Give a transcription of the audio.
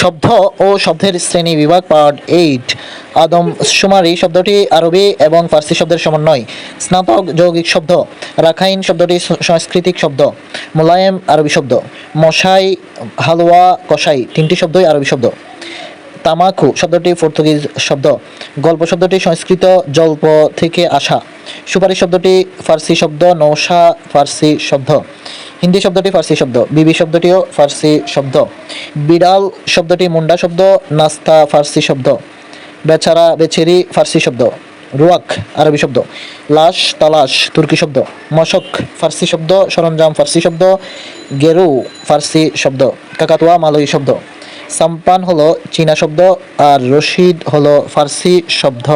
শব্দ ও শব্দের শ্রেণি বিভাগ পার্ট এইট। আদম সুমারি শব্দটি আরবি এবং ফার্সি শব্দের সমন্বয়। স্নাতক যৌগিক শব্দ। রাখাইন শব্দটি সাংস্কৃতিক শব্দ। মোলায়েম আরবি শব্দ। মশাই, হালুয়া কষাই তিনটি শব্দই আরবি শব্দ। তামাকু শব্দটি পর্তুগিজ শব্দ। গল্প শব্দটি সংস্কৃত জল্প থেকে আসা। সুপারি শব্দটি ফার্সি শব্দ। নৌশা ফার্সি শব্দ। হিন্দি শব্দটি ফার্সি শব্দ, বিবি শব্দটিও ফার্সি শব্দ, বিড়াল শব্দটি মুন্ডা শব্দ, নাস্তা ফার্সি শব্দ, বেচারা বেচেরি ফার্সি শব্দ, রুয়াক আরবি শব্দ, লাশ তালাশ তুর্কি শব্দ, মশক ফার্সি শব্দ, সরঞ্জাম ফার্সি শব্দ, গেরু ফার্সি শব্দ, কাকাতুয়া মালয়ী শব্দ, সাম্পান হলো চীনা শব্দ আর রশিদ হলো ফার্সি শব্দ।